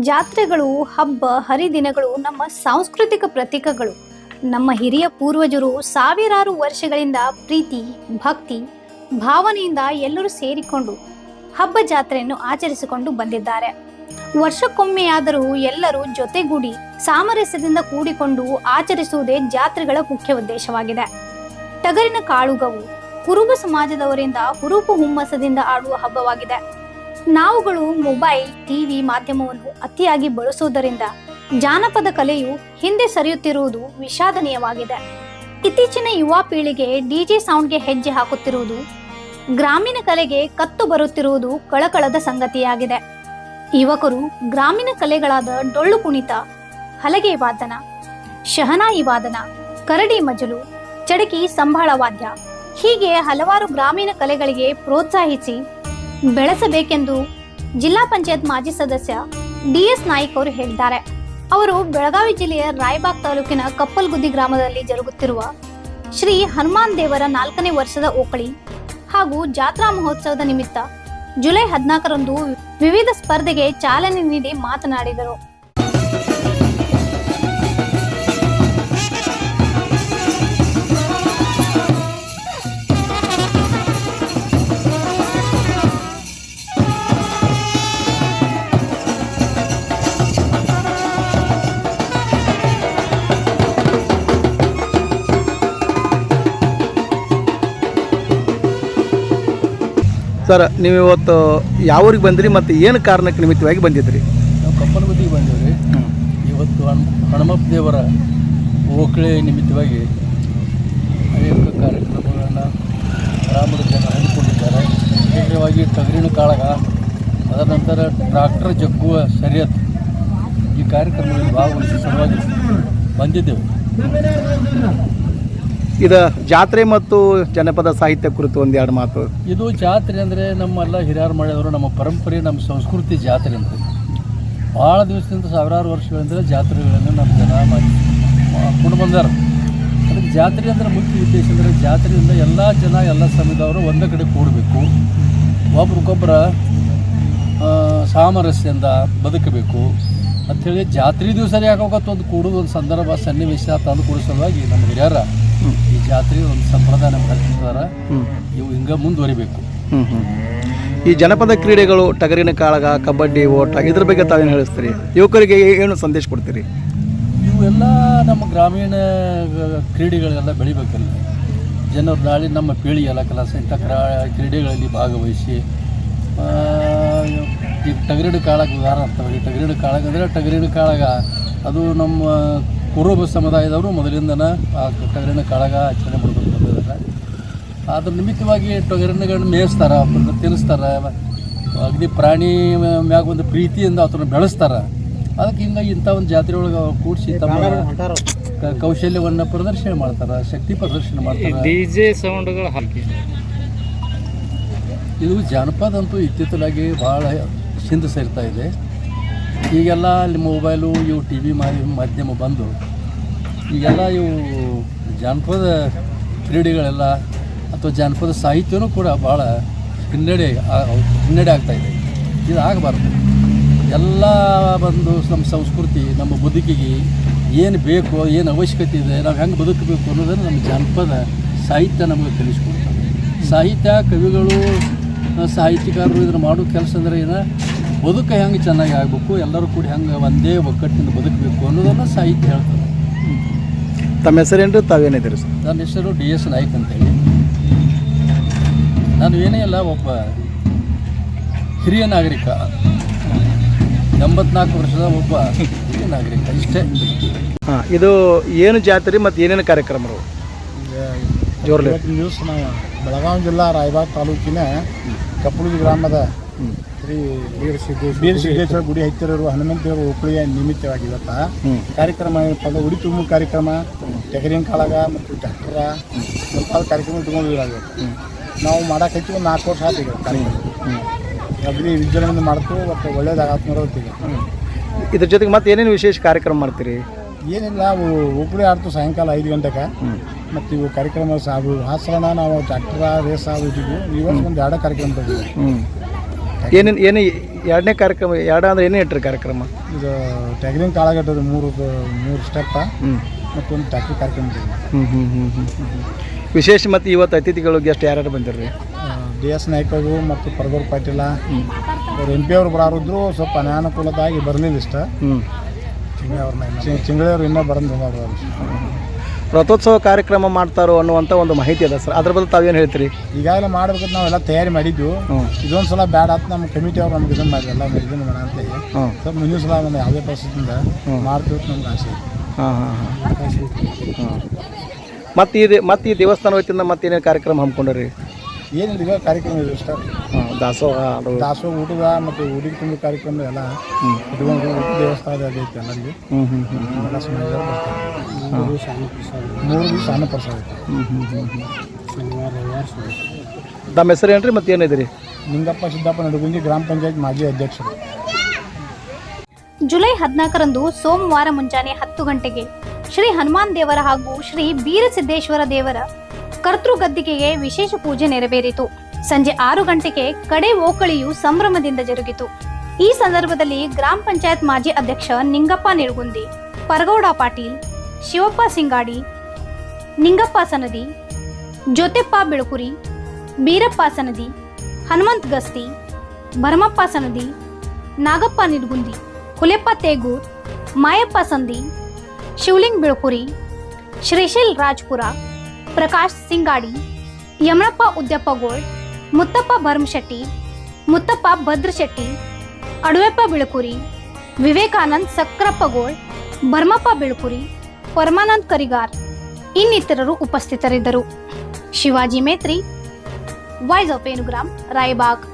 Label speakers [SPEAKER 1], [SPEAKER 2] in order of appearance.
[SPEAKER 1] ಜಾತ್ರೆಗಳು, ಹಬ್ಬ, ಹರಿದಿನಗಳು, ನಮ್ಮ ಸಾಂಸ್ಕೃತಿಕ ಪ್ರತೀಕಗಳು. ನಮ್ಮ ಹಿರಿಯ ಪೂರ್ವಜರು ಸಾವಿರಾರು ವರ್ಷಗಳಿಂದ ಪ್ರೀತಿ, ಭಕ್ತಿ, ಭಾವನೆಯಿಂದ ಎಲ್ಲರೂ ಸೇರಿಕೊಂಡು ಹಬ್ಬ ಜಾತ್ರೆಯನ್ನು ಆಚರಿಸಿಕೊಂಡು ಬಂದಿದ್ದಾರೆ. ವರ್ಷಕ್ಕೊಮ್ಮೆಯಾದರೂ ಎಲ್ಲರೂ ಜೊತೆಗೂಡಿ ಸಾಮರಸ್ಯದಿಂದ ಕೂಡಿಕೊಂಡು ಆಚರಿಸುವುದೇ ಜಾತ್ರೆಗಳ ಮುಖ್ಯ ಉದ್ದೇಶವಾಗಿದೆ. ಟಗರಿನ ಕಾಳುಗವು ಕುರುಬ ಸಮಾಜದವರಿಂದ ಹುರುಪು ಹುಮ್ಮಸದಿಂದ ಆಡುವ ಹಬ್ಬವಾಗಿದೆ. ನಾವುಗಳು ಮೊಬೈಲ್, ಟಿವಿ ಮಾಧ್ಯಮವನ್ನು ಅತಿಯಾಗಿ ಬಳಸುವುದರಿಂದ ಜಾನಪದ ಕಲೆಯು ಹಿಂದೆ ಸರಿಯುತ್ತಿರುವುದು ವಿಷಾದನೀಯವಾಗಿದೆ. ಇತ್ತೀಚಿನ ಯುವ ಪೀಳಿಗೆ ಡಿಜೆ ಸೌಂಡ್ಗೆ ಹೆಜ್ಜೆ ಹಾಕುತ್ತಿರುವುದು, ಗ್ರಾಮೀಣ ಕಲೆಗೆ ಕತ್ತು ಬರುತ್ತಿರುವುದು ಕಳಕಳದ ಸಂಗತಿಯಾಗಿದೆ. ಯುವಕರು ಗ್ರಾಮೀಣ ಕಲೆಗಳಾದ ಡೊಳ್ಳು ಕುಣಿತ, ಹಲಗೆ ವಾದನ, ಶಹನಾಯಿ ವಾದನ, ಕರಡಿ ಮಜಲು, ಚಡಕಿ ಸಂಬಳ ವಾದ್ಯ ಹೀಗೆ ಹಲವಾರು ಗ್ರಾಮೀಣ ಕಲೆಗಳಿಗೆ ಪ್ರೋತ್ಸಾಹಿಸಿ ಬೆಳೆಸಬೇಕೆಂದು ಜಿಲ್ಲಾ ಪಂಚಾಯತ್ ಮಾಜಿ ಸದಸ್ಯ ಡಿಎಸ್ ನಾಯ್ಕ್ ಅವರು ಹೇಳಿದ್ದಾರೆ. ಅವರು ಬೆಳಗಾವಿ ಜಿಲ್ಲೆಯ ರಾಯಬಾಗ್ ತಾಲೂಕಿನ ಕಪ್ಪಲ್ಗುದ್ದಿ ಗ್ರಾಮದಲ್ಲಿ ಜರುಗುತ್ತಿರುವ ಶ್ರೀ ಹನುಮಾನ್ ದೇವರ ನಾಲ್ಕನೇ ವರ್ಷದ ಓಕಳಿ ಹಾಗೂ ಜಾತ್ರಾ ಮಹೋತ್ಸವದ ನಿಮಿತ್ತ ಜುಲೈ ಹದಿನಾಲ್ಕರಂದು ವಿವಿಧ ಸ್ಪರ್ಧೆಗೆ ಚಾಲನೆ ನೀಡಿ ಮಾತನಾಡಿದರು.
[SPEAKER 2] ಸರ್ ನೀವು ಇವತ್ತು ಯಾವ ಊರಿಗೆ ಬಂದ್ರಿ ಮತ್ತು ಏನು ಕಾರಣಕ್ಕೆ ನಿಮಿತ್ತವಾಗಿ ಬಂದಿದ್ರಿ?
[SPEAKER 3] ನಾವು ಕಪ್ಪನಗುದಿಗೆ ಬಂದೀವಿ ಇವತ್ತು ಹಣ ಹಣಮಪ್ಪ ದೇವರ ಓಕಳೆ ನಿಮಿತ್ತವಾಗಿ ಅನೇಕ ಕಾರ್ಯಕ್ರಮಗಳನ್ನು ಗ್ರಾಮದ ಜನ ಹಮ್ಮಿಕೊಂಡಿದ್ದಾರೆ. ವಿಶೇಷವಾಗಿ ತಗರಿನ ಕಾಳಗ ಅದರ ನಂತರ ಟ್ರಾಕ್ಟರ್ ಜಗ್ಗುವ ಸರಿಯತ್ ಈ ಕಾರ್ಯಕ್ರಮದಲ್ಲಿ ಭಾಗವಹಿಸಿ ಸಲುವಾಗಿ ಬಂದಿದ್ದೆವು.
[SPEAKER 2] ಇದು ಜಾತ್ರೆ ಮತ್ತು ಜನಪದ ಸಾಹಿತ್ಯ ಕುರಿತು ಒಂದೆರಡು ಮಾತು.
[SPEAKER 3] ಇದು ಜಾತ್ರೆ ಅಂದರೆ ನಮ್ಮೆಲ್ಲ ಹಿರಿಯರು ಮಾಡಿದವರು ನಮ್ಮ ಪರಂಪರೆ, ನಮ್ಮ ಸಂಸ್ಕೃತಿ ಜಾತ್ರೆ ಅಂತ. ಭಾಳ ದಿವಸದಿಂದ ಸಾವಿರಾರು ವರ್ಷಗಳಿಂದ ಜಾತ್ರೆಗಳನ್ನು ನಮ್ಮ ಜನ ಮಾಡಿ ಕೊಂಡು ಬಂದಾರ. ಅದಕ್ಕೆ ಜಾತ್ರೆ ಅಂದರೆ ಮುಖ್ಯ ಉದ್ದೇಶ ಅಂದರೆ ಜಾತ್ರೆಯಿಂದ ಎಲ್ಲ ಜನ, ಎಲ್ಲ ಸಮಯದವರು ಒಂದೇ ಕಡೆ ಕೂಡಬೇಕು. ಒಬ್ರಿಗೊಬ್ಬರ ಸಾಮರಸ್ಯದಿಂದ ಬದುಕಬೇಕು. ಅಂಥೇಳಿ ಜಾತ್ರೆ ದಿವಸ ಯಾಕೆ ಹೋಗತ್ತೊಂದು ಕೂಡೋದು ಒಂದು ಸಂದರ್ಭ, ಸನ್ನಿವೇಶ ತಂದು ಕೂಡೋ ಸಲುವಾಗಿ ನಮ್ಮ ಹಿರಿಯರ ಈ ಜಾತ್ರೆ ಒಂದು ಸಂಪ್ರದಾಯ
[SPEAKER 2] ಹ್ಞೂ
[SPEAKER 3] ಇವು ಹಿಂಗೆ ಮುಂದುವರಿಬೇಕು.
[SPEAKER 2] ಹ್ಞೂ ಹ್ಞೂ ಈ ಜನಪದ ಕ್ರೀಡೆಗಳು ಟಗರಿನ ಕಾಳಗ ಕಬಡ್ಡಿ ಓಟ ಇದ್ರ ಬಗ್ಗೆ ತಾವೇನು ಹೇಳಿಸ್ತೀರಿ? ಯುವಕರಿಗೆ ಏನು ಸಂದೇಶ ಕೊಡ್ತೀರಿ?
[SPEAKER 3] ಇವೆಲ್ಲ ನಮ್ಮ ಗ್ರಾಮೀಣ ಕ್ರೀಡೆಗಳೆಲ್ಲ ಬೆಳಿಬೇಕಲ್ಲ. ಜನರು ನಾಳೆ ನಮ್ಮ ಪೀಳಿ ಎಲ್ಲ ಕೆಲಸ ಇಂಥ ಕ್ರಾ ಕ್ರೀಡೆಗಳಲ್ಲಿ ಭಾಗವಹಿಸಿ ಈ ಟಗರಿಡು ಕಾಳಗ ಉದಾಹರಣೆ ಅಂತವೆ ಟಗರಿಡು ಕಾಳಗ ಅಂದರೆ ಟಗರಿನ ಕಾಳಗ ಅದು ನಮ್ಮ ಕುರುಬ ಸಮುದಾಯದವರು ಮೊದಲಿಂದನ ಆ ಟಗರಿನ ಕಾಳಗ ಆಚರಣೆ ಮಾಡ್ಕೊಂಡು ಬಂದಿದ್ದಾರೆ. ಅದ್ರ ನಿಮಿತ್ತವಾಗಿ ಟೊಗರಿನಗಳನ್ನ ಮೇಯಿಸ್ತಾರೆ ಅವ್ರನ್ನ ತಿನ್ನಿಸ್ತಾರೆ ಅಗ್ನಿ ಪ್ರಾಣಿ ಮ್ಯಾಗ ಒಂದು ಪ್ರೀತಿಯಿಂದ ಅವ್ರನ್ನ ಬೆಳೆಸ್ತಾರ. ಅದಕ್ಕೆ ಹಿಂಗಾಗಿ ಇಂಥ ಒಂದು ಜಾತ್ರೆ ಒಳಗೆ ಕೂಡಿಸಿ ತಮ್ಮ ಕೌಶಲ್ಯವನ್ನು ಪ್ರದರ್ಶನ ಮಾಡ್ತಾರೆ ಶಕ್ತಿ ಪ್ರದರ್ಶನ ಮಾಡ್ತಾರೆ.
[SPEAKER 4] ಡಿಜೆ ಸೌಂಡ್ಗಳು ಹಾಕಿ
[SPEAKER 3] ಇದು ಜಾನಪದ ಅಂತೂ ಇತ್ತಿತ್ತಲಾಗಿ ಭಾಳ ಹಿಂದೆ ಸೇರ್ತಾ ಇದೆ. ಈಗೆಲ್ಲ ಅಲ್ಲಿ ಮೊಬೈಲು, ಇವು ಟಿ ವಿ ಮಾಧ್ಯಮ ಬಂದು, ಈಗೆಲ್ಲ ಇವು ಜಾನಪದ ಕ್ರೀಡೆಗಳೆಲ್ಲ ಅಥವಾ ಜಾನಪದ ಸಾಹಿತ್ಯನೂ ಕೂಡ ಭಾಳ ಹಿನ್ನಡೆ ಹಿನ್ನಡೆ ಆಗ್ತಾ ಇದೆ. ಆಗಬಾರ್ದು. ಎಲ್ಲ ಬಂದು ನಮ್ಮ ಸಂಸ್ಕೃತಿ, ನಮ್ಮ ಬದುಕಿಗೆ ಏನು ಬೇಕೋ, ಏನು ಅವಶ್ಯಕತೆ ಇದೆ, ನಾವು ಹೆಂಗೆ ಬದುಕಬೇಕು ಅನ್ನೋದನ್ನು ನಮ್ಮ ಜಾನಪದ ಸಾಹಿತ್ಯ ನಮಗೆ ತಿಳಿಸ್ಕೊಡ್ತದೆ. ಸಾಹಿತ್ಯ, ಕವಿಗಳು, ಸಾಹಿತ್ಯಕಾರರು ಇದನ್ನು ಮಾಡೋ ಕೆಲಸ ಅಂದರೆ ಏನು? ಬದುಕು ಹೆಂಗೆ ಚೆನ್ನಾಗಿ ಆಗಬೇಕು ಎಲ್ಲರೂ ಕೂಡ ಹೆಂಗೆ ಒಂದೇ ಒಕ್ಕಟ್ಟಿನಿಂದ ಬದುಕಬೇಕು ಅನ್ನೋದನ್ನು ಸಾಹಿತ್ಯ ಹೇಳ್ತದೆ.
[SPEAKER 2] ತಮ್ಮ ಹೆಸರೇನು ತಾವೇನಿದ್ದೀರಿ ಸರ್?
[SPEAKER 3] ನನ್ನ ಹೆಸರು ಡಿ ಎಸ್ ನಾಯ್ಕ್ ಅಂತೇಳಿ. ನಾನು ಏನೇ ಅಲ್ಲ ಒಬ್ಬ ಹಿರಿಯ ನಾಗರಿಕ. ಎಂಬತ್ನಾಲ್ಕು ವರ್ಷದ ಒಬ್ಬ ಹಿರಿಯ ನಾಗರಿಕ ಇಷ್ಟೇ.
[SPEAKER 2] ಹಾಂ ಇದು ಏನು ಜಾತ್ರೆ ಮತ್ತು ಏನೇನು ಕಾರ್ಯಕ್ರಮಗಳು ಜೋರ್ಲಿ.
[SPEAKER 5] ದಿವಸ ನಾವು ಬೆಳಗಾವಿ ಜಿಲ್ಲಾ ರಾಯಬಾಗ್ ತಾಲೂಕಿನ ಕಪ್ಪುಳುಗಿ ಗ್ರಾಮದ ಶ್ರೀ ಬೀರ್ ಸಿದ್ದೇಶ್ವರ ಬೀರ್ ಸಿದ್ದೇಶ್ವರ ಗುಡಿ ಹತ್ತಿರ ಹನುಮಂತ ದೇವರ ಉಕ್ಕಳಿಯ ನಿಮಿತ್ತವಾಗಿ ಇವತ್ತ ಕಾರ್ಯಕ್ರಮ ಏನಪ್ಪ ಉಡಿ ತುಂಬ ಕಾರ್ಯಕ್ರಮ ಟಗರಿನ ಕಾಳಗ ಮತ್ತು ಡಾಕ್ಟರ ಮುಂತಾದ ಕಾರ್ಯಕ್ರಮ ಇಟ್ಕೊಂಡಿದ್ದೀವಿ ಇವತ್ತು ನಾವು ಮಾಡಕ್ಕೆ ಒಂದು ನಾಲ್ಕು ವರ್ಷ ಆಯ್ತು ಈಗ ಕಾರ್ಯಕ್ರಮ. ಅಗ್ರಿ ವಿಜೃಂಭಣೆ ಮಾಡ್ತು ಮತ್ತು ಒಳ್ಳೇದಾಗತ್ತೆ ನೋಡೋತ್ತೀವಿ
[SPEAKER 2] ಇದ್ರ ಜೊತೆಗೆ ಮತ್ತೆ ಏನೇನು ವಿಶೇಷ ಕಾರ್ಯಕ್ರಮ ಮಾಡ್ತೀರಿ?
[SPEAKER 5] ಏನಿಲ್ಲ ನಾವು ಒಬ್ಬರೇ ಆಡ್ತು ಸಾಯಂಕಾಲ ಐದು ಗಂಟೆಗೆ ಮತ್ತು ಇವು ಕಾರ್ಯಕ್ರಮ ಸಾವು ಹಾಸನ ನಾವು ಟ್ರ್ಯಾಕ್ಟರ ರೇಸ್ ಆಗಿದ್ದೀವಿ. ಇವತ್ತು ಒಂದು ಎರಡು ಕಾರ್ಯಕ್ರಮ ತೆಗೆದಿವಿ
[SPEAKER 2] ಹ್ಞೂ ಏನೇನು ಏನು ಎರಡನೇ ಕಾರ್ಯಕ್ರಮ ಎರಡು ಅಂದ್ರೆ ಏನೇ ಇಟ್ಟರು ಕಾರ್ಯಕ್ರಮ?
[SPEAKER 5] ಇದು ಟ್ಯಾಗ್ರಿಂಗ್ ಕಾಳಗಟ್ಟದ ಮೂರು ಮೂರು ಸ್ಟೆಪ್ಪ
[SPEAKER 2] ಮತ್ತು
[SPEAKER 5] ಮತ್ತೊಂದು ಟ್ಯಾಕ್ಟ್ರಿ ಕಾರ್ಯಕ್ರಮ
[SPEAKER 2] ಹ್ಞೂ ಹ್ಞೂ ಹ್ಞೂ ಹ್ಞೂ ವಿಶೇಷ ಮತ್ತು ಇವತ್ತು ಅತಿಥಿಗಳು ಗೆಸ್ಟ್ ಯಾರ್ಯಾರು ಬಂದಿರ್ರಿ?
[SPEAKER 5] ಡಿ ಎಸ್ ನಾಯ್ಕ ಅವರು ಮತ್ತು ಪರಗೂರ್ ಪಾಟೀಲ. ಅವ್ರು ಎಂ ಪಿ ಅವರು ಬರೋರಿದ್ರು ಸ್ವಲ್ಪ ಅನಾನುಕೂಲದಾಗಿ ಬರಲಿಲ್ಲ ಇಷ್ಟ.
[SPEAKER 2] ಹ್ಞೂ
[SPEAKER 5] ಚಿಂಗಳವ್ರು ಇನ್ನೂ ಬರಂದು
[SPEAKER 2] ರಥೋತ್ಸವ ಕಾರ್ಯಕ್ರಮ ಮಾಡ್ತಾರೋ ಅನ್ನುವಂಥ ಒಂದು ಮಾಹಿತಿ ಅದ ಸರ್. ಅದ್ರ ಬಗ್ಗೆ ತಾವೇನು ಹೇಳ್ತೀರಿ?
[SPEAKER 5] ಈಗಾಗಲೇ ಮಾಡ್ಬೇಕಂತ ನಾವೆಲ್ಲ ತಯಾರಿ ಮಾಡಿದ್ವು.
[SPEAKER 2] ಹ್ಞೂ
[SPEAKER 5] ಇದೊಂದು ಸಲ ಬ್ಯಾಡ ಅಂತ ನಮ್ಮ ಕಮಿಟಿ ಅವ್ರು ನಮ್ಗೆ ಇದನ್ನು ಮಾಡಿ ಎಲ್ಲ ಇದನ್ನು ಮಾಡ ಅಂತ ಹೇಳಿ.
[SPEAKER 2] ಹ್ಞೂ
[SPEAKER 5] ಸ್ವಲ್ಪ ಮುಂದಿನ ಸಲ ಒಂದು ಯಾವುದೇ ಪರಿಸ್ಥಿತಿಯಿಂದ. ಮಾಡ್ತೀವಿ ನಮ್ಗೆ ಆಸೆ
[SPEAKER 2] ಹಾಂ ಹಾಂ ಹಾಂ. ಹಾಂ. ಮತ್ತು ಈ ಮತ್ತು ಈ ದೇವಸ್ಥಾನ ವತಿಯಿಂದ ಮತ್ತೇನೇನು ಕಾರ್ಯಕ್ರಮ ಹಮ್ಮಿಕೊಂಡ್ರಿ
[SPEAKER 5] ಏನಿಲ್ಲ ಇವಾಗ ಕಾರ್ಯಕ್ರಮ ಇದೆ ಇಷ್ಟ
[SPEAKER 2] ಹಾಂ ದಾಸೋಹ ಅದು.
[SPEAKER 5] ದಾಸೋಹ ಊಟದ ಮತ್ತು ಊರಿಗೆ ತುಂಬ ಕಾರ್ಯಕ್ರಮ ಎಲ್ಲ
[SPEAKER 2] ಹ್ಞೂ
[SPEAKER 5] ಇಟ್ಕೊಂಡು ಊಟ ದೇವಸ್ಥಾನ ಐತೆ ಎಲ್ಲರಿಗೆ
[SPEAKER 2] ಹ್ಞೂ ಹ್ಞೂ ಹ್ಞೂ
[SPEAKER 5] ಎಲ್ಲ ಸಮಾಜದವ್ರು ಬರ್ತಾರೆ. ಮೂರು ದಿವಸ ಅನ್ನ ಪ್ರಸಾದ ಐತೆ
[SPEAKER 2] ಹ್ಞೂ ಹ್ಞೂ ಹ್ಞೂ ಹ್ಞೂ ತಮ್ಮ ಹೆಸರು ಏನ್ರಿ ಮತ್ತೆ ಏನಿದ್ರಿ
[SPEAKER 5] ನಿಂಗಪ್ಪ ಸಿದ್ದಪ್ಪ ನಡುಗುಂಜಿ ಗ್ರಾಮ ಪಂಚಾಯತ್ ಮಾಜಿ ಅಧ್ಯಕ್ಷರು.
[SPEAKER 1] ಜುಲೈ ಹದಿನಾಲ್ಕರಂದು ಸೋಮವಾರ ಮುಂಜಾನೆ ಹತ್ತು ಗಂಟೆಗೆ ಶ್ರೀ ಹನುಮಾನ್ ದೇವರ ಹಾಗೂ ಶ್ರೀ ಬೀರಸಿದ್ದೇಶ್ವರ ದೇವರ ಕರ್ತೃ ಗದ್ದಿಗೆಗೆ ವಿಶೇಷ ಪೂಜೆ ನೆರವೇರಿತು. ಸಂಜೆ ಆರು ಗಂಟೆಗೆ ಕಡೆ ಓಕಳಿಯು ಸಂಭ್ರಮದಿಂದ ಜರುಗಿತು. ಈ ಸಂದರ್ಭದಲ್ಲಿ ಗ್ರಾಮ ಪಂಚಾಯತ್ ಮಾಜಿ ಅಧ್ಯಕ್ಷ ನಿಂಗಪ್ಪ ನಿರ್ಗುಂದಿ, ಪರಗೌಡ ಪಾಟೀಲ್, ಶಿವಪ್ಪ ಸಿಂಗಾಡಿ, ನಿಂಗಪ್ಪ ಸನದಿ ಜ್ಯೋತಿಪ್ಪ ಬಿಳುಕುರಿ, ಬೀರಪ್ಪ ಸನದಿ ಹನುಮಂತ್ ಗಸ್ತಿ, ಭರಮಪ್ಪ ಸನದಿ, ನಾಗಪ್ಪ ನಿಡ್ಗುಂದಿ ಹುಲೆಪ್ಪ ತೇಗೂರ್, ಮಾಯಪ್ಪ ಸಂದಿ, ಶಿವಲಿಂಗ್ ಬಿಳ್ಕುರಿ ಶ್ರೀಶೈಲ್ ರಾಜ್ಪುರ, ಪ್ರಕಾಶ್ ಸಿಂಗಾಡಿ, ಯಮನಪ್ಪ ಉದ್ಯಪ್ಪ ಗೋಳ್, ಮುತ್ತಪ್ಪ ಭರ್ಮಶೆಟ್ಟಿ, ಮುತ್ತಪ್ಪ ಭದ್ರಶೆಟ್ಟಿ, ಅಡುವೆಪ್ಪ ಬಿಳುಕುರಿ ವಿವೇಕಾನಂದ್ ಸಕ್ರಪ್ಪಗೋಳ್ ಭರ್ಮಪ್ಪ ಬಿಳುಕುರಿ ಪರಮಾನಂದ್ ಕರಿಗಾರ್ ಇನ್ನಿತರರು ಉಪಸ್ಥಿತರಿದ್ದರು. ಶಿವಾಜಿ ಮೇತ್ರಿ वाईज ऑफ पेनुग्राम रायबाग